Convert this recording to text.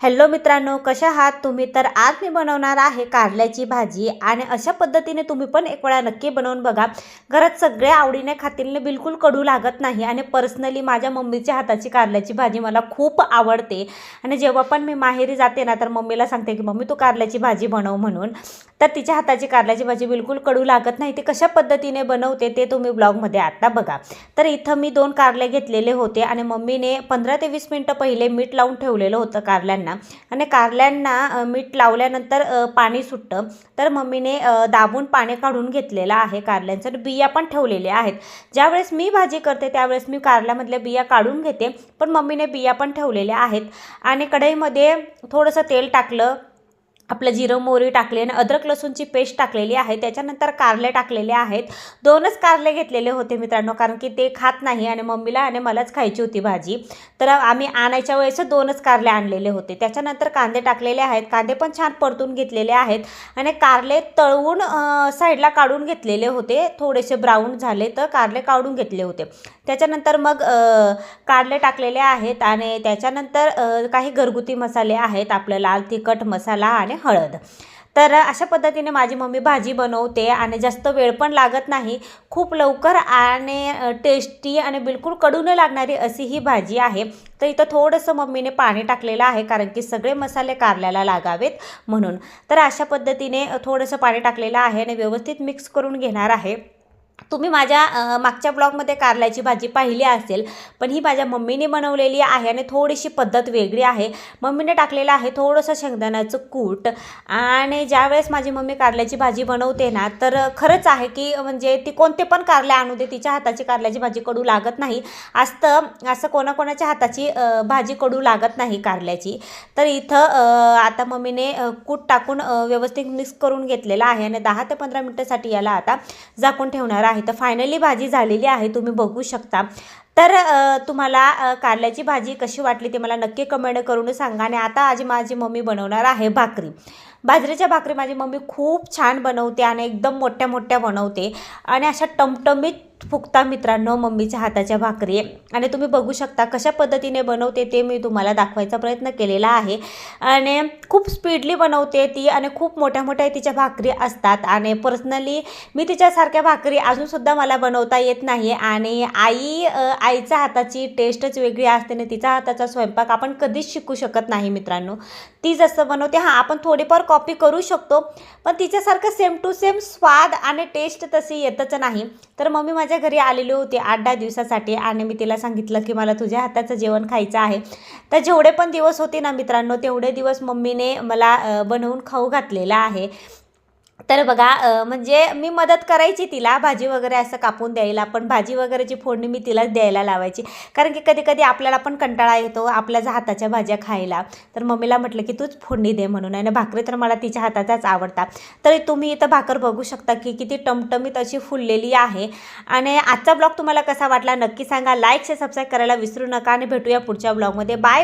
Hello मित्रांनो कशा आहात तुम्ही? तर आज मी बनवणार आहे कारल्याची भाजी आणि अशा पद्धतीने तुम्ही पण एक वेळा नक्की बनवून बघा. घरात सगळ्या आवडीने खातील बिलकुल कडू लागत नाही आणि पर्सनली माझ्या मम्मीच्या हाताची कारल्याची भाजी मला खूप आवडते. आणि जेव्हा पण मी माहेरी जाते ना तर मम्मीला सांगते की मम्मी तू कारल्याची भाजी बनव म्हणून. तर तिच्या हाताची कारल्याची भाजी बिलकुल कडू लागत नाही. ती कशा पद्धतीने बनवते ते तुम्ही ब्लॉगमध्ये आत्ता बघा. तर इथं मी दोन कारले घेतलेले होते आणि मम्मीने पंधरा ते वीस मिनटं पहिले मीठ लावून ठेवलेलं होतं कारल्यांना. आणि कारल्यांना मीठ लावल्यानंतर पाणी सुटतं. तर मम्मीने दाबून पाणी काढून घेतलेलं आहे कारल्यांचं बिया पण ठेवलेल्या आहेत. ज्यावेळेस मी भाजी करते त्यावेळेस मी कारल्यामधल्या बिया काढून घेते. पण मम्मीने बिया पण ठेवलेल्या आहेत. आणि कढईमध्ये थोडंसं तेल टाकलं. आपलं जिरं मोहरी टाकली आणि अद्रक लसूणची पेस्ट टाकलेली आहे. त्याच्यानंतर कारले टाकलेले आहेत. दोनच कारले घेतलेले होते मित्रांनो कारण की ते खात नाही आणि मम्मीला आणि मलाच खायची होती भाजी. तर आम्ही आणायच्या वेळेस दोनच कारले आणलेले होते. त्याच्यानंतर कांदे टाकलेले आहेत. कांदे पण छान परतून घेतलेले आहेत आणि कारले तळवून साईडला काढून घेतलेले होते. थोडेसे ब्राऊन झाले तर कारले काढून घेतले होते. त्याच्यानंतर मग कारले टाकलेले आहेत आणि त्याच्यानंतर काही घरगुती मसाले आहेत. आपलं लाल तिखट मसाला आणि हळद. तर अशा पद्धतीने माझी मम्मी भाजी बनवते आणि जास्त वेळ पण लागत नाही. खूप लवकर आणि टेस्टी आणि बिलकुल कडू न लागणारी अशी ही भाजी आहे. तर इथं थोडंसं मम्मीने पाणी टाकलेलं आहे कारण की सगळे मसाले कारल्याला लागावेत म्हणून. तर अशा पद्धतीने थोडंसं पाणी टाकलेलं आहे आणि व्यवस्थित मिक्स करून घेणार आहे. तुम्ही माझ्या मागच्या ब्लॉगमध्ये कारल्याची भाजी पाहिली असेल पण ही माझ्या मम्मीने बनवलेली आहे आणि थोडीशी पद्धत वेगळी आहे. मम्मीने टाकलेलं आहे थोडंसं शेंगदाण्याचं कूट आणि ज्यावेळेस माझी मम्मी कारल्याची भाजी बनवते ना तर खरंच आहे की म्हणजे ती कोणते पण कारले आणू दे तिच्या हाताची कारल्याची भाजी कडू लागत नाही. असतं असं कोणाकोणाच्या हाताची भाजी कडू लागत नाही कारल्याची. तर इथं आता मम्मीने कूट टाकून व्यवस्थित मिक्स करून घेतलेलं आहे आणि दहा ते पंधरा मिनटासाठी याला आता झाकून ठेवणार आहे. तर फायनली भाजी झालेली आहे तुम्ही बघू शकता. तर तुम्हाला कारल्याची भाजी कशी वाटली ते मला नक्की कमेंट करून सांगा आणि आता आज माझी मम्मी बनवणार आहे भाकरी. बाजरीच्या भाकरी माझी मम्मी खूप छान बनवते आणि एकदम मोठ्या मोठ्या बनवते आणि अशा टमटमीत फुगता मित्रांनो मम्मीच्या हाताच्या भाकरी आणि तुम्ही बघू शकता कशा पद्धतीने बनवते ते मी तुम्हाला दाखवायचा प्रयत्न केलेला आहे. आणि खूप स्पीडली बनवते ती आणि खूप मोठ्या मोठ्या तिच्या भाकरी असतात. आणि पर्सनली मी तिच्यासारख्या भाकरी अजूनसुद्धा मला बनवता येत नाही आणि आई आईच्या हाताची टेस्टच वेगळी असते आणि तिच्या हाताचा स्वयंपाक आपण कधीच शिकू शकत नाही मित्रांनो. ती जसं बनवते हां आपण थोडीफार कॉपी करू शकतो पण तिच्यासारखं सेम टू सेम स्वाद आणि टेस्ट तशी येतच नाही. तर मम्मी माझ्या घरी आलेली होती आठ दहा दिवसासाठी आणि मी तिला सांगितलं की मला तुझ्या हाताचं जेवण खायचं आहे. तर जेवढे पण दिवस होते ना मित्रांनो तेवढे दिवस मम्मीने मला बनवून खाऊ घातलेला आहे. तर बघा म्हणजे मी मदत करायची तिला भाजी वगैरे असं कापून द्यायला पण भाजी वगैरेची फोडणी मी तिलाच द्यायला लावायची. कारण की कधी कधी आपल्याला पण कंटाळा येतो आपल्या हाताच्या भाज्या खायला. तर मम्मीला म्हटलं की तूच फोडणी दे म्हणून. आणि भाकरी तर मला तिच्या हाताचाच आवडतात. तर तुम्ही इथं भाकर बघू शकता की किती टमटमीत अशी फुललेली आहे. आणि आजचा ब्लॉग तुम्हाला कसा वाटला नक्की सांगा. लाईक शेअर सबस्क्राईब करायला विसरू नका. आणि भेटूया पुढच्या ब्लॉगमध्ये. बाय